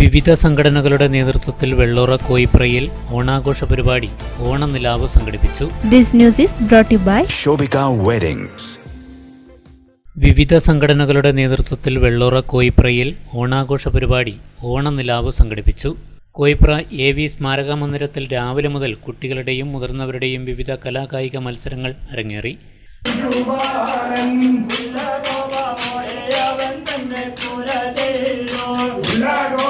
വിവിധ സംഘടനകളുടെ നേതൃത്വത്തിൽ വെള്ളോറ കോയിപ്രയിൽ ഓണാഘോഷ പരിപാടി ഓണനിലാവ് സംഘടിപ്പിച്ചു. This news is brought to you by Shobika Weddings. വിവിധ സംഘടനകളുടെ നേതൃത്വത്തിൽ വെള്ളോറ കോയിപ്രയിൽ ഓണാഘോഷ പരിപാടി ഓണനിലാവ് സംഘടിപ്പിച്ചു. കോയിപ്ര എ വി സ്മാരക മന്ദിരത്തിൽ രാവിലെ മുതൽ കുട്ടികളുടെയും മുതിർന്നവരുടെയും വിവിധ കലാകായിക മത്സരങ്ങൾ അരങ്ങേറി. കാടം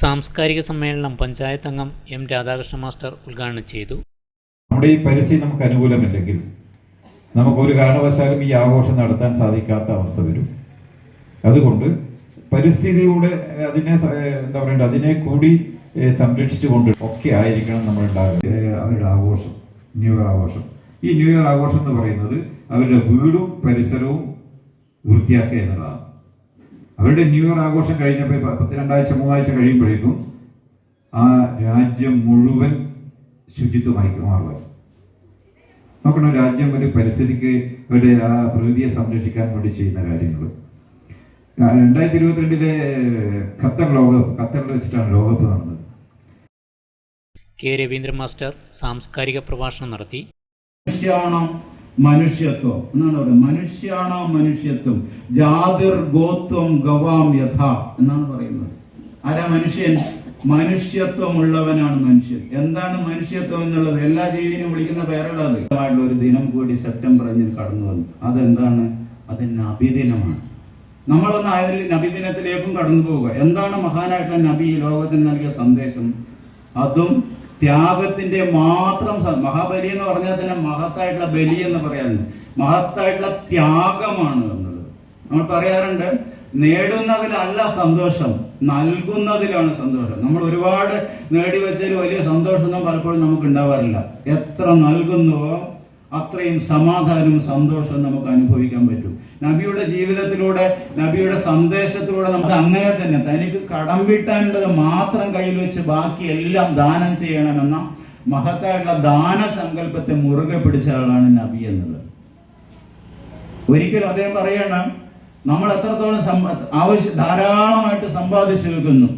സാംസ്കാരിക സമ്മേളനം പഞ്ചായത്ത് അംഗം എം രാധാകൃഷ്ണ മാസ്റ്റർ ഉദ്ഘാടനം ചെയ്തു. നമ്മുടെ ഈ പരിസ്ഥിതി നമുക്ക് അനുകൂലമില്ലെങ്കിൽ നമുക്ക് ഒരു കാരണവശാലും ഈ ആഘോഷം നടത്താൻ സാധിക്കാത്ത അവസ്ഥ വരും. അതുകൊണ്ട് പരിസ്ഥിതിയുടെ അതിനെ എന്താ പറയണ്ട അതിനെ കൂടി സംരക്ഷിച്ചു കൊണ്ട് ഒക്കെ ആയിരിക്കണം നമ്മൾ അവരുടെ ആഘോഷം ന്യൂ ഇയർ ആഘോഷം. ഈ ന്യൂ ഇയർ ആഘോഷം എന്ന് പറയുന്നത് അവരുടെ വീടും പരിസരവും വൃത്തിയാക്കുക എന്നുള്ളതാണ്. അവരുടെ ന്യൂ ഇയർ ആഘോഷം കഴിഞ്ഞപ്പോൾ പത്ത് രണ്ടാഴ്ച മൂന്നാഴ്ച കഴിയുമ്പോഴേക്കും ആ രാജ്യം മുഴുവൻ ശുചിത്വമായി മാറുക നോക്കണം രാജ്യം ഒരു പരിസ്ഥിതിക്ക് അവരുടെ ആ പ്രകൃതിയെ സംരക്ഷിക്കാൻ വേണ്ടി ചെയ്യുന്ന കാര്യങ്ങൾ. രണ്ടായിരത്തി ഇരുപത്തിരണ്ടിലെ ഖത്തർ ലോകകപ്പ് ഖത്തറിൽ വെച്ചിട്ടാണ് ലോകകപ്പ് നടന്നത്. കെ രവീന്ദ്ര മാസ്റ്റർ സാംസ്കാരിക പ്രഭാഷണം നടത്തി. മനുഷ്യത്വം. എന്നാണ് പറയുന്നത്. മനുഷ്യാണോ മനുഷ്യത്വം. ജാതിർ ഗോത്വം ഗവാം യഥ എന്നാണ് പറയുന്നത്. ആരാ മനുഷ്യൻ? മനുഷ്യത്വമുള്ളവനാണ് മനുഷ്യൻ. എന്താണ് മനുഷ്യത്വം എന്നുള്ളത്? എല്ലാ ജീവിനും വിളിക്കുന്ന പേരുള്ളത്. ഒരു ദിനം കൂടി സെപ്റ്റംബർ അഞ്ചിൽ കടന്നു വന്നു. അതെന്താണ്? അത് നബിദിനമാണ്. നമ്മളൊന്ന് അതിൽ നബിദിനത്തിലേക്കും കടന്നു പോവുക. എന്താണ് മഹാനായിട്ടുള്ള നബി ലോകത്തിന് നൽകിയ സന്ദേശം? അതും ത്യാഗത്തിന്റെ മാത്രം മഹാബലി എന്ന് പറഞ്ഞാൽ തന്നെ മഹത്തായിട്ടുള്ള ബലി എന്ന് പറയാറുണ്ട് മഹത്തായിട്ടുള്ള ത്യാഗമാണ് എന്നുള്ളത് നമ്മൾ പറയാറുണ്ട് നേടുന്നതിലല്ല സന്തോഷം നൽകുന്നതിലാണ് സന്തോഷം. നമ്മൾ ഒരുപാട് നേടിവെച്ചതിൽ വലിയ സന്തോഷമൊന്നും പലപ്പോഴും നമുക്ക് ഉണ്ടാവാറില്ല എത്ര നൽകുന്നുവോ അത്രയും സമാധാനവും സന്തോഷവും നമുക്ക് അനുഭവിക്കാൻ പറ്റും. നബിയുടെ ജീവിതത്തിലൂടെ നബിയുടെ സന്ദേശത്തിലൂടെ നമുക്ക് അങ്ങനെ തന്നെ തനിക്ക് കടം വീട്ടാനുള്ളത് മാത്രം കയ്യിൽ വെച്ച് ബാക്കി എല്ലാം ദാനം ചെയ്യണമെന്ന മഹത്തായിട്ടുള്ള ദാന സങ്കല്പത്തെ മുറുകെ പിടിച്ച ആളാണ് നബി എന്നുള്ളത് ഒരിക്കലും അദ്ദേഹം പറയണം നമ്മൾ എത്രത്തോളം ആവശ്യ ധാരാളമായിട്ട് സമ്പാദിച്ചു വെക്കുന്നു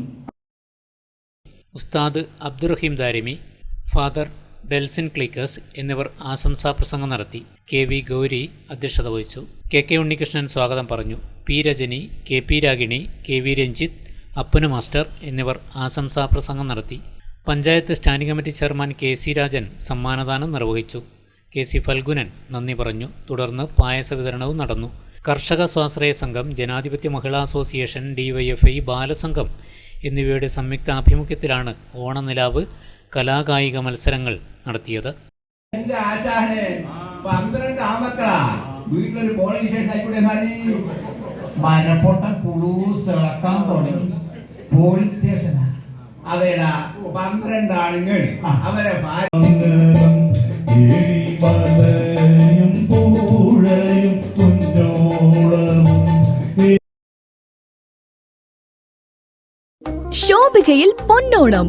ഉസ്താദ് അബ്ദുറഹീം ദാരിമി ഫാദർ ഡെൽസിൻ ക്ലിക്കേഴ്സ് എന്നിവർ ആശംസാ പ്രസംഗം നടത്തി. കെ വി ഗൗരി അധ്യക്ഷത വഹിച്ചു. കെ കെ ഉണ്ണികൃഷ്ണൻ സ്വാഗതം പറഞ്ഞു. P Rajani K P Ragini K V Ranjith Appanu master എന്നിവർ ആശംസാ പ്രസംഗം നടത്തി. Panchayat standing committee chairman K C Rajan സമ്മാനദാനം നിർവഹിച്ചു. കെ സി ഫൽഗുനൻ നന്ദി പറഞ്ഞു. തുടർന്ന് പായസ വിതരണവും നടന്നു. കർഷക സ്വാശ്രയ സംഘം ജനാധിപത്യ മഹിളാ അസോസിയേഷൻ ഡിവൈഎഫ്ഐ ബാലസംഘം എന്നിവയുടെ സംയുക്ത ആഭിമുഖ്യത്തിലാണ് ഓണനിലാവ് കലാകായിക മത്സരങ്ങൾ നടത്തിയത്. എന്റെ ആശാനെ? പന്ത്രണ്ട് ആമക്കളാ വീട്ടിലൊരു പോളിംഗ് സ്റ്റേഷൻ ആയിക്കൂടെ എന്നാൽ മരപ്പൊട്ട കുളൂസ് ഇളക്കാൻ തുടങ്ങി പോളിംഗ് സ്റ്റേഷനാ അതേടാ പന്ത്രണ്ട് ആണുങ്ങൾ. അവരെ ശോഭികയിൽ പൊന്നോണം.